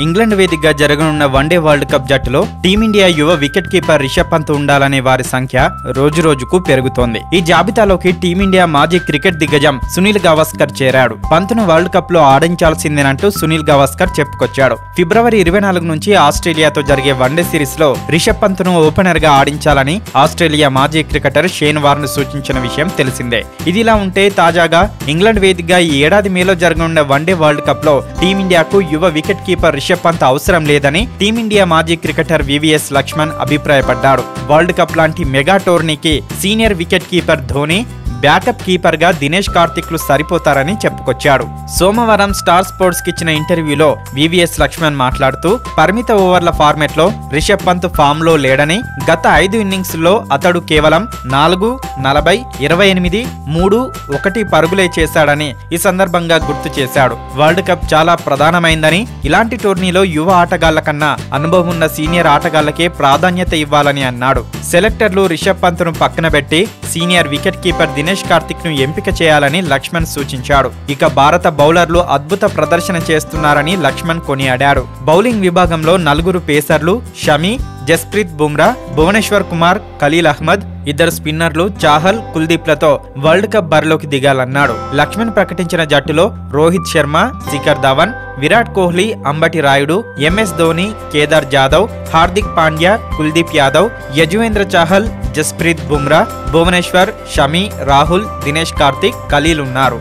England వేదికగా జరగనున్న one day world cup జట్టులో టీమిండియా యువ వికెట్ కీపర్ రిషబ్ పంత్ ఉండాలనే వారి సంఖ్య రోజు రోజుకు పెరుగుతోంది. ఈ జాబితాలోకి టీమిండియా మాజీ క్రికెట్ దిగ్గజం సునీల్ గవాస్కర్ చేరాడు. పంత్ను వరల్డ్ కప్లో ఆడించాల్సిందేనంటూ సునీల్ గవాస్కర్ చెప్పుకొచ్చాడు. ఫిబ్రవరి ఇరవై నాలుగు నుంచి ఆస్ట్రేలియాతో జరిగే వన్డే సిరీస్లో రిషబ్ పంత్ను ఓపెనర్గా ఆడించాలని ఆస్ట్రేలియా మాజీ క్రికెటర్ షేన్ వార్న్ సూచించిన విషయం తెలిసిందే. ఇదిలా ఉంటే తాజాగా ఇంగ్లాండ్ వేదికగా ఈ ఏడాది మేలో జరగనున్న వన్డే వరల్డ్ కప్లో టీమిండియాకు యువ వికెట్ కీపర్ రిషబ్ పంత్ అవసరం లేదని టీమిండియా మాజీ క్రికెటర్ వివిఎస్ లక్ష్మణ్ అభిప్రాయపడ్డాడు. వరల్డ్ కప్ లాంటి mega టోర్నీకి senior wicket keeper Dhoni backup కీపర్గా Dinesh కార్తిక్లు సరిపోతారని చెప్పుకొచ్చాడు. సోమవారం స్టార్ స్పోర్ట్స్కి ఇచ్చిన ఇంటర్వ్యూలో వివిఎస్ లక్ష్మణ్ మాట్లాడుతూ పరిమిత ఓవర్ల ఫార్మెట్లో రిషబ్ పంత్ ఫామ్లో లేడని గత ఐదు ఇన్నింగ్స్లో అతడు కేవలం నాలుగు నలభై ఇరవై ఎనిమిది మూడు ఒకటి పరుగులే చేశాడని ఈ సందర్భంగా గుర్తు చేశాడు. వరల్డ్ కప్ చాలా ప్రధానమైందని ఇలాంటి టోర్నీలో యువ ఆటగాళ్ళ కన్నా అనుభవం ఉన్న సీనియర్ ఆటగాళ్ళకే ప్రాధాన్యత ఇవ్వాలని అన్నాడు. సెలెక్టర్లు రిషబ్ పంత్ను పక్కన పెట్టి సీనియర్ వికెట్ కీపర్ దినేష్ కార్తిక్ను ఎంపిక చేయాలని లక్ష్మణ్ సూచించాడు. ఇక భారత బౌలర్లు అద్భుత ప్రదర్శన చేస్తున్నారని లక్ష్మణ్ కొనియాడాడు బౌలింగ్ విభాగంలో నలుగురు పేసర్లు షమి జస్ప్రీత్ బుమ్రా భువనేశ్వర్ కుమార్ ఖలీల్ అహ్మద్ ఇద్దరు స్పిన్నర్లు చాహల్ కుల్దీప్లతో వరల్డ్ కప్ బరిలోకి దిగాలన్నాడు. లక్ష్మణ్ ప్రకటించిన జట్టులో రోహిత్ శర్మ శిఖర్ ధవన్ విరాట్ కోహ్లీ అంబటి రాయుడు ఎంఎస్ ధోని కేదార్ జాదవ్ హార్దిక్ పాండ్యా కుల్దీప్ యాదవ్ యజువేంద్ర చాహల్ జస్ప్రీత్ బుమ్రా భువనేశ్వర్ షమి రాహుల్ దినేష్ కార్తిక్ ఖలీల్ ఉన్నారు